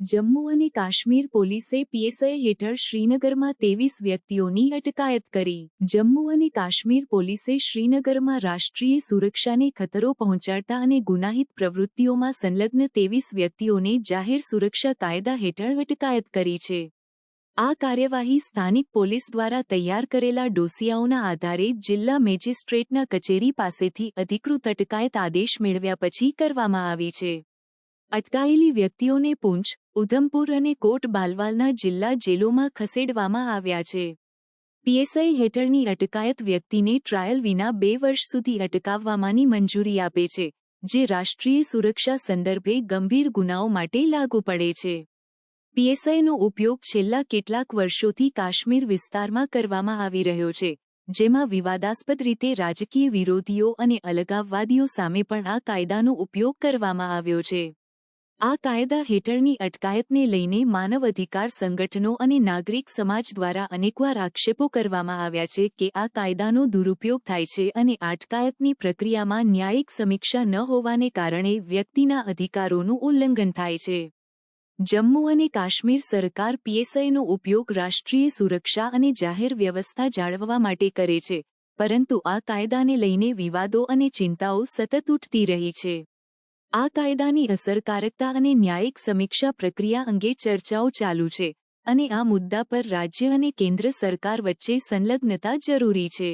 જમ્મુ અને કાશ્મીર પોલીસે પીએસઆઈ હેઠળ શ્રીનગરમાં ત્રેવીસ વ્યક્તિઓની અટકાયત કરી. જમ્મુ અને કાશ્મીર પોલીસે શ્રીનગરમાં રાષ્ટ્રીય સુરક્ષાને ખતરો પહોંચાડતા અને ગુનાહિત પ્રવૃત્તિઓમાં સંલગ્ન ત્રેવીસ વ્યક્તિઓને જાહેર સુરક્ષા કાયદા હેઠળ અટકાયત કરી છે. આ કાર્યવાહી સ્થાનિક પોલીસ દ્વારા તૈયાર કરેલા ડોસિયાઓના આધારે જિલ્લા મેજિસ્ટ્રેટના કચેરી પાસેથી અધિકૃત અટકાયત આદેશ મેળવ્યા પછી કરવામાં આવી છે. અટકાયેલી વ્યક્તિઓને પૂંછ ઉધમપુર અને કોટ બાલવાલના જિલ્લા જેલોમાં ખસેડવામાં આવ્યા છે. પીએસઆઈ હેઠળની અટકાયત વ્યક્તિને ટ્રાયલ વિના બે વર્ષ સુધી અટકાવવામાંની મંજૂરી આપે છે, જે રાષ્ટ્રીય સુરક્ષા સંદર્ભે ગંભીર ગુનાઓ માટે લાગુ પડે છે. પીએસઆઈનો ઉપયોગ છેલ્લા કેટલાક વર્ષોથી કાશ્મીર વિસ્તારમાં કરવામાં આવી રહ્યો છે, જેમાં વિવાદાસ્પદ રીતે રાજકીય વિરોધીઓ અને અલગાવવાદીઓ સામે પણ આ કાયદાનો ઉપયોગ કરવામાં આવ્યો છે. આ કાયદા હેઠળની અટકાયતને લઈને માનવ અધિકાર સંગઠનો અને નાગરિક સમાજ દ્વારા અનેકવાર આક્ષેપો કરવામાં આવ્યા છે કે આ કાયદાનો દુરુપયોગ થાય છે અને અટકાયતની પ્રક્રિયામાં ન્યાયિક સમીક્ષા ન હોવાને કારણે વ્યક્તિના અધિકારોનું ઉલ્લંઘન થાય છે. જમ્મુ અને કાશ્મીર સરકાર પીએસઆઈનો ઉપયોગ રાષ્ટ્રીય સુરક્ષા અને જાહેર વ્યવસ્થા જાળવવા માટે કરે છે, પરંતુ આ કાયદાને લઈને વિવાદો અને ચિંતાઓ સતત ઉઠતી રહી છે. આ કાયદાની અસરકારકતા અને ન્યાયિક સમીક્ષા પ્રક્રિયા અંગે ચર્ચાઓ ચાલુ છે અને આ મુદ્દા પર રાજ્ય અને કેન્દ્ર સરકાર વચ્ચે સંલગ્નતા જરૂરી છે.